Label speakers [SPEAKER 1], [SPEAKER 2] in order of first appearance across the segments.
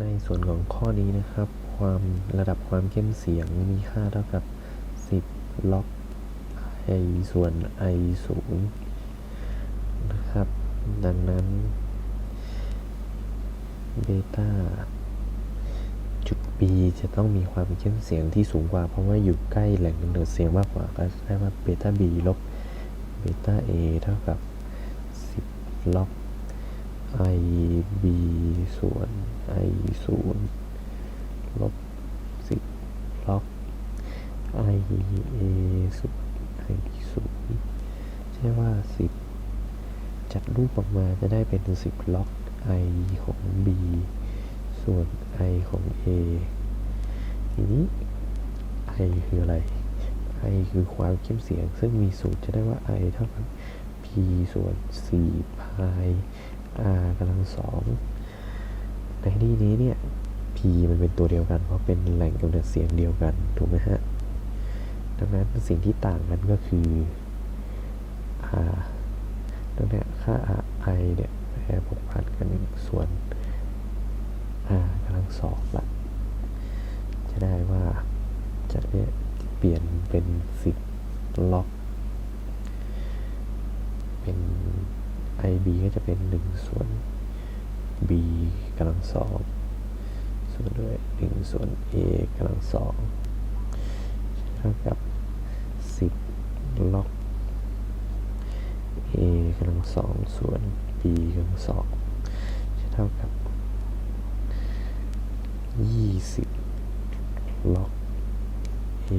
[SPEAKER 1] ในส่วนของข้อนี้นะครับ ความระดับความเข้มเสียงมีค่าเท่ากับ 10 ล็อก i ส่วน i สูงนะครับ ดังนั้นเบต้าจุด b จะต้องมีความเข้มเสียงที่สูงกว่า เพราะว่าอยู่ใกล้แหล่งกำเนิดเสียงมากกว่า ก็ได้ว่าเบต้า b ลบเบต้า a เท่ากับ 10 ล็อก i b ส่วน i ศูนย์ลบ10ล็อก i a ส่วน i ศูนย์ใช่ว่า10จัดรูปออกมาจะได้เป็น10ล็อก i ของ b ส่วน i ของ a ทีนี้ i คืออะไร i คือความเข้มเสียง ซึ่งมีสูตรจะได้ว่า i เท่ากับ p ส่วน4พาย r กำลังสองในที่นี้เนี่ย p มันเป็นตัวเดียวกัน เพราะเป็นแหล่งกำเนิดเสียงเดียวกัน ถูกไหมฮะ ดังนั้นสิ่งที่ต่างกันก็คือ r ดังนั้นค่า i เนี่ยแปรผกผันกันส่วน r กำลังสองละจะได้ว่าจะเปลี่ยนเป็น10ล็อก เป็น ib ก็จะเป็น 1 ส่วน b กำลังสองส่วนด้วย 1 ส่วน a กำลังสองเท่ากับ 10 ล็อก a กำลังสองส่วน b กำลังสองจะเท่ากับ 20 ล็อก a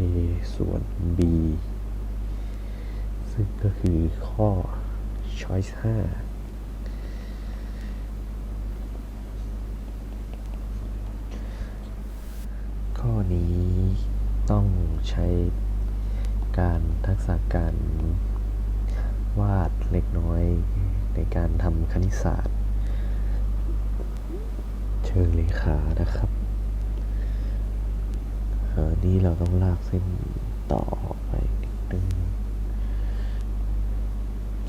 [SPEAKER 1] ส่วน b ซึ่งก็คือข้อ choice 5ข้อนี้ต้องใช้การทักษะการวาดเล็กน้อยในการทำคณิตศาสตร์ เชิงเลขานะครับเออนี่เราต้องลากเส้นต่อออกไปนิดนึง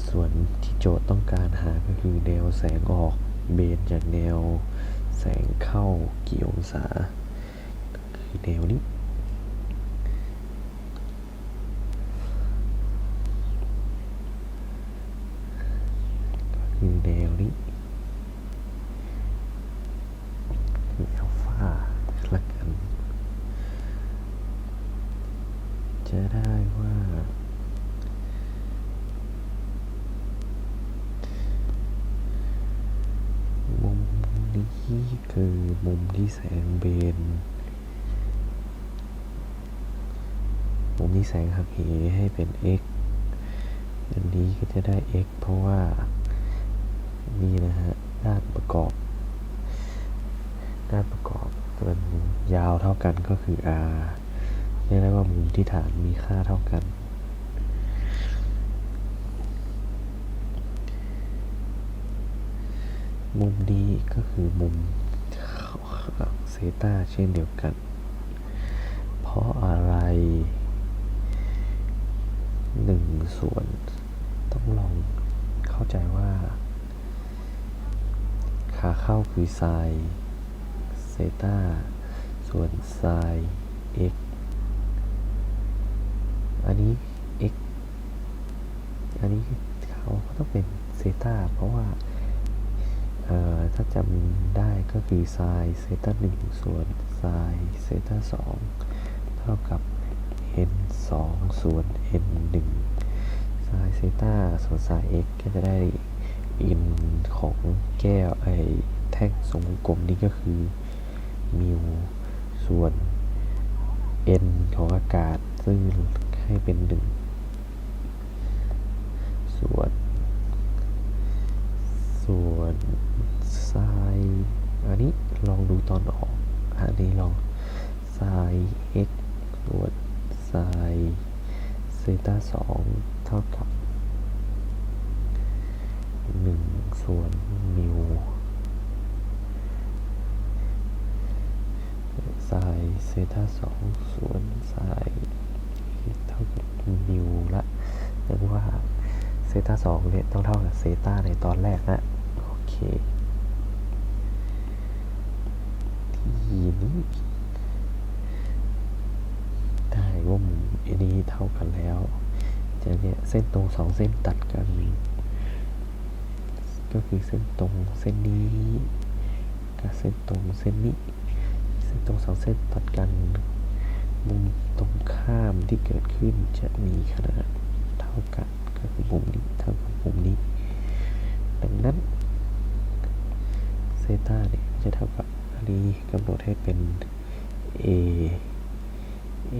[SPEAKER 1] ส่วน ทย์ต้องการหาก็คือแนวแสงออกเบนจากแนวแสงเข้ากี่องศาคือแนวนี้ ก็คือแนวนี้ คืออัลฟาละกัน จะได้ว่า มุมนี้คือมุม ที่แสงเบน มุมที่แสงหักเหให้เป็น x อันนี้ก็จะได้ x เพราะว่า นี่นะฮะ ด้านประกอบ ด้านประกอบมันยาวเท่ากันก็คือ r เรียกได้ว่ามุมที่ฐานมีค่าเท่ากันมุมนี้ก็คือมุม เซตาเช่นเดียวกัน เพราะอะไรหนึ่งส่วนต้องลองเข้าใจว่า ขาเข้าคือไซเซตาส่วนไซ x อันนี้ x อันนี้เขาก็ต้องเป็นเซตาเพราะว่า ถ้าจำได้ก็คือไซน์เซต้าหนึ่งส่วนไซน์เซต้าสองเท่ากับ n สองส่วน n หนึ่งไซน์เซต้าส่วนไซน์ x ก็จะได้ n ของแก้วไอแท่งทรงกลมนี้ก็คือมิวส่วน n ของอากาศซึ่งให้เป็นหนึ่งส่วน ส่วนไซน์อั นนี้ลองดูตอนออก อันนี้ลองไซน์ x ส่วนไซน์เซต้าสองเท่ากับหนึ่งส่วนมิวไซน์เซต้าสองส่วนไซน์เท่ากับมิวละแปลว่าเซต้าสองเนี่ยต้องเท่ากับเซต้าในตอนแรกนะ โอเค นี้ ได้ว่ามุมอันนี้เท่ากันแล้วจาก เนี้ยเส้นตรงสองเส้นตัดกัน ก็คือเส้นตรงเส้นนี้กับเส้นตรงเส้นนี้ เส้นตรงสองเส้นตัดกันมุมตรงข้ามที่เกิดขึ้นจะมีขนาดเท่ากันก็คือมุมนี้เท่ากับมุมนี้ ดังนั้นเซต้าเนี่ยจะเท่ากับอันนี้กำหนดให้เป็น a a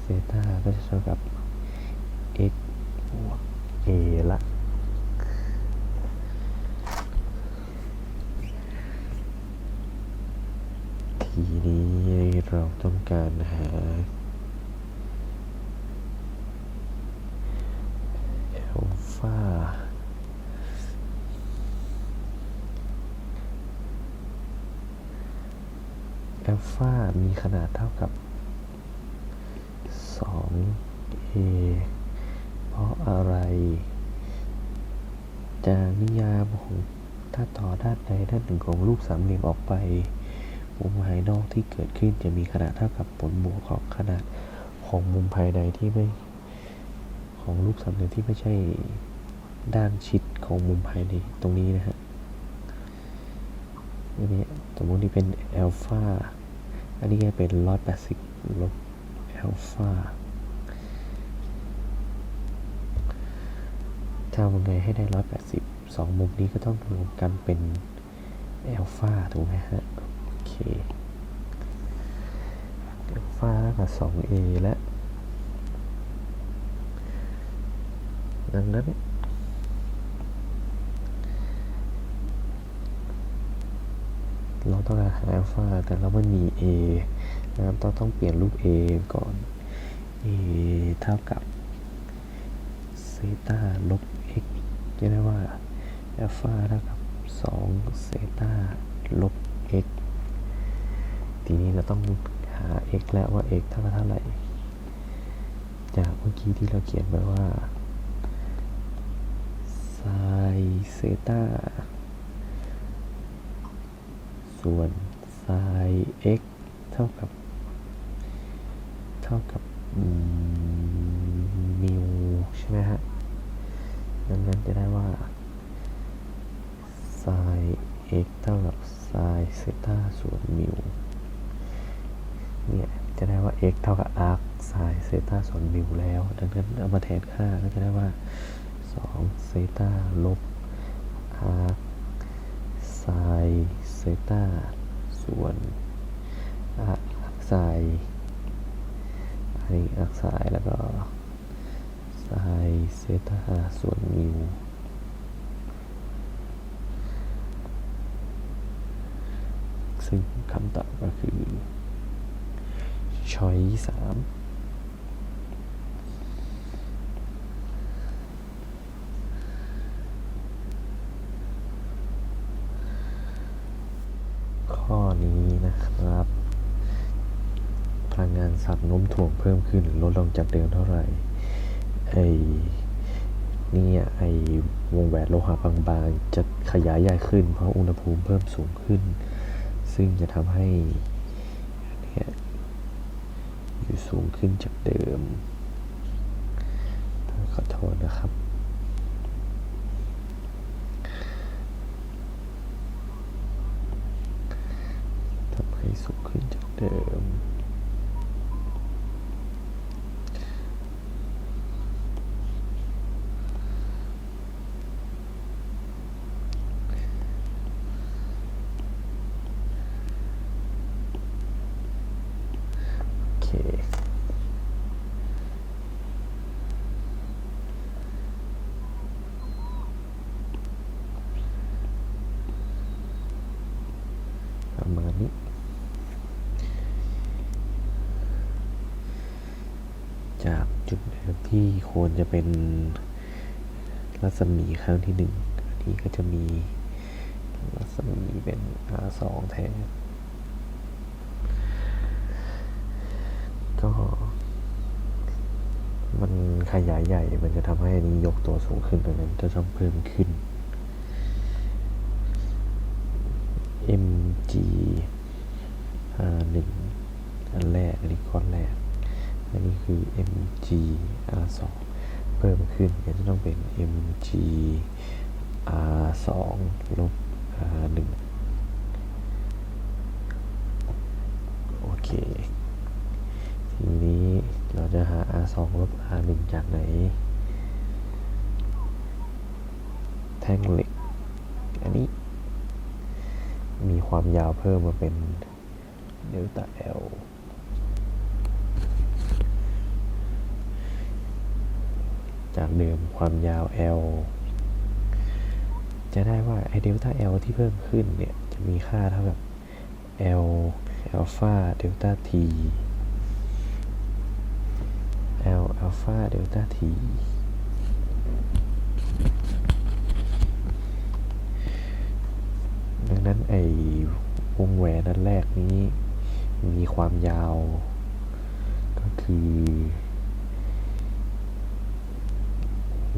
[SPEAKER 1] เซต้าก็จะเท่ากับ x บวก a ละ ทีนี้เราต้องการหา เอลฟาเอลฟา มีขนาดเท่ากับ 2a เพราะอะไร จากนิยามของถ้าต่อด้านใดด้านหนึ่งของรูปสามเหลี่ยมออกไปมุมภายนอกที่เกิดขึ้นจะมีขนาดเท่ากับผลบวกของขนาดของมุมภายในที่ไม่ของรูปสามเหลี่ยมที่ไม่ใช่ด้านชิดของมุมภายในตรงนี้นะฮะอันนี้สมมตินี่เป็นอัลฟา อันนี้เป็นร้อยแปดสิบลบอัลฟาทำยังไงให้ได้ร้อยแปดสิบสองมุมนี้ก็ต้องรวมกันเป็นอัลฟาถูกไหมฮะ โอเคอัลฟาเท่ากับสองเอและดังนั้น เราต้องการหาอัลฟาแต่เราไม่มี a นะครับต้องต้องเปลี่ยนรูป a ก่อน a เท่ากับเซตาลบ x จะได้ว่าอัลฟาเท่ากับ2เซตาลบ x ทีนี้เราต้องหา x แล้วว่า x เท่ากับเท่าไหร่ จากเมื่อกี้ที่เราเขียนไว้ว่าไซเซตา ส่วนไซ x เท่ากับ เท่ากับมิวใช่ไหมฮะ ดังนั้นจะได้ว่าไซ x เท่ากับไซเซต้าส่วนมิวเนี่ยจะได้ว่า x เท่ากับ arc ไซเซต้าส่วนมิวแล้ว ดังนั้นเอามาแทนค่าก็จะได้ว่า2เซต้าลบ arc ไซเซตาส่วน arc ไซอันนี้ arc ไซแล้วก็ไซเซตาส่วนมิวซึ่งคำตอบก็คือช้อยสาม ข้อนี้นะครับ พลังงานสัตว์โน้มถ่วงเพิ่มขึ้น ลดลงจากเดิมเท่าไหร่ ไอ้เนี่ยไอ้วงแหวนโลหะบางๆ จะขยายใหญ่ขึ้น เพราะอุณหภูมิเพิ่มสูงขึ้น ซึ่งจะทำให้เนี่ยอยู่สูงขึ้นจากเดิม ขอโทษนะครับ ทำให้สูงขึ้นจากเดิม โอเค ประมาณนี้ จากจุดเดิม ที่ควรจะเป็นรัศมีครั้งที่หนึ่งอันนี้ก็จะมีรัศมีเป็น R2 แทนก็ มันขยายใหญ่ มันจะทำให้อันนี้ยกตัวสูงขึ้นดังนั้นจะต้องเพิ่มขึ้น mg r หนึ่งอันแรกอันนี้ข้อนแรก อันนี้คือ mg r สองเพิ่มขึ้นก็จะต้องเป็น mg r สองลบ r หนึ่งโอเค ทีนี้เราจะหา r สองลบ r หนึ่งจากไหน แท่งเหล็ก อันนี้ มีความยาวเพิ่มมาเป็นเดลต้า L จากเดิมความยาว L จะได้ว่าไอเดลต้า L ที่เพิ่มขึ้นเนี่ย จะมีค่าเท่ากับ L อัลฟาเดลต้า T L อัลฟาเดลต้า T ดังนั้นไอวงแหวนนันแรกนี้ มีความยาว ก็คือ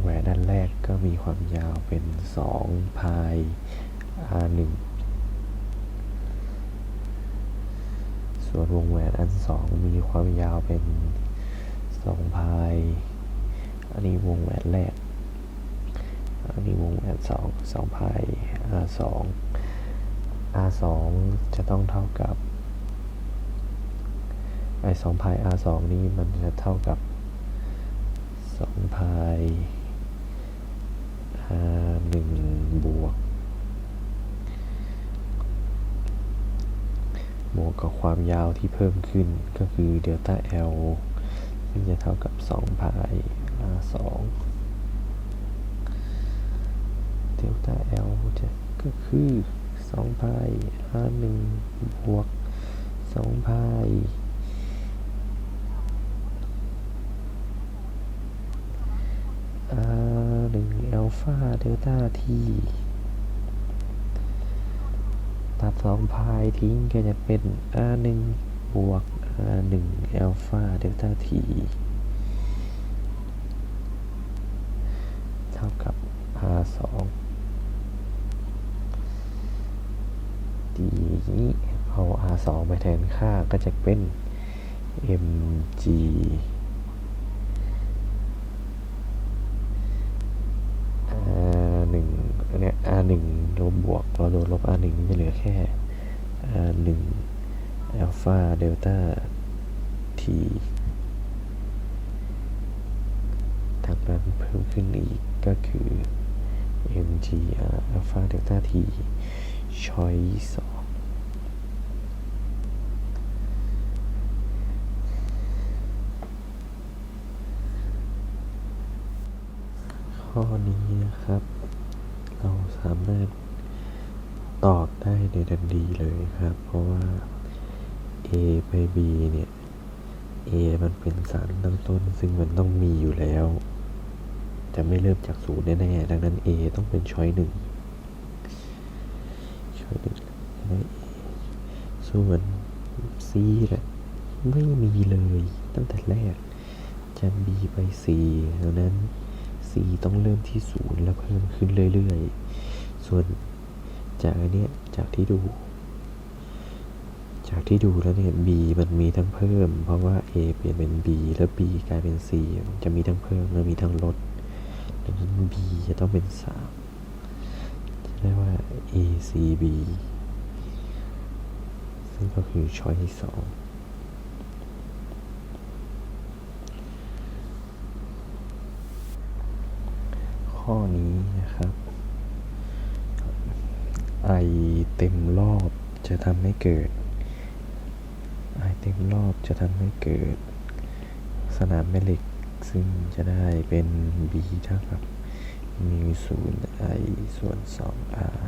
[SPEAKER 1] แหวน ด้านแรกก็มีความยาวเป็น 2 พาย r 1 ส่วนวงแหวนอันสองมีความยาวเป็น 2 พาย อันนี้วงแหวนแรก อันนี้วงแหวนสองสองพาย r สอง r สองจะต้องเท่ากับไอสองพาย r สองนี้มันจะเท่ากับสองพาย r หนึ่งบวก บวกกับความยาวที่เพิ่มขึ้นก็คือเดลต้า L ซึ่งจะเท่ากับ2พาย r 2เดลต้า L จะก็คือ2พาย r 1บวก2พาย r 1อัลฟาเดลต้า t ตัด2พายทิ้งก็จะเป็น r 1 บวก r 1 อัลฟาเดลต้า t เท่ากับ r 2 ทีนี้เอา r 2 ไปแทนค่าก็จะเป็น mg เดลต้า t จากนั้นเพิ่มขึ้นอีกก็คือ mg r อัลฟาเดลต้า t ช้อยสองข้อนี้นะครับ เราสามารถตอบได้ในทันทีเลยครับ เพราะว่า A ไป B เนี่ย A มันเป็นสารตั้งต้น ซึ่งมันต้องมีอยู่แล้ว จะไม่เริ่มจากศูนย์แน่ๆดังนั้น A ต้องเป็นช้อยหนึ่งช้อยหนึ่งส่วน C แหละไม่มีเลยตั้งแต่แรกจะ B ไป C ดังนั้น C ต้องเริ่มที่ศูนย์แล้วเพิ่มขึ้นเรื่อยๆ ส่วนจากอันเนี้ยจากที่ดู จากที่ดูแล้วเนี่ย B มันมีทั้งเพิ่ม เพราะว่า A เปลี่ยนเป็น B แล้ว B กลายเป็น C มันจะมีทั้งเพิ่มและมีทั้งลดดังนั้น B จะต้องเป็นสามจะได้ว่า A C B ซึ่งก็คือช้อยที่สองข้อนี้นะครับ ไอเต็มรอบจะทำให้เกิด ต็มรอบจะทำให้เกิดสนามแม่เหล็ก ซึ่งจะได้เป็น b เท่ากับมิวศูนย์ i ส่วน 2r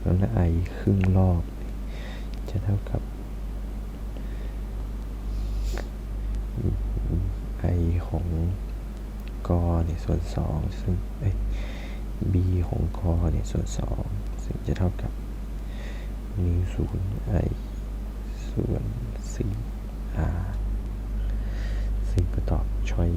[SPEAKER 1] แล้ว i ครึ่งรอบ จะเท่ากับ i ของกอเนี่ยส่วน 2 ซึ่งเอ้ย b ของกอเนี่ยส่วน 2 ซึ่งจะเท่ากับมิวศูนย์ i ส่วน สิ่งประตอบช้อย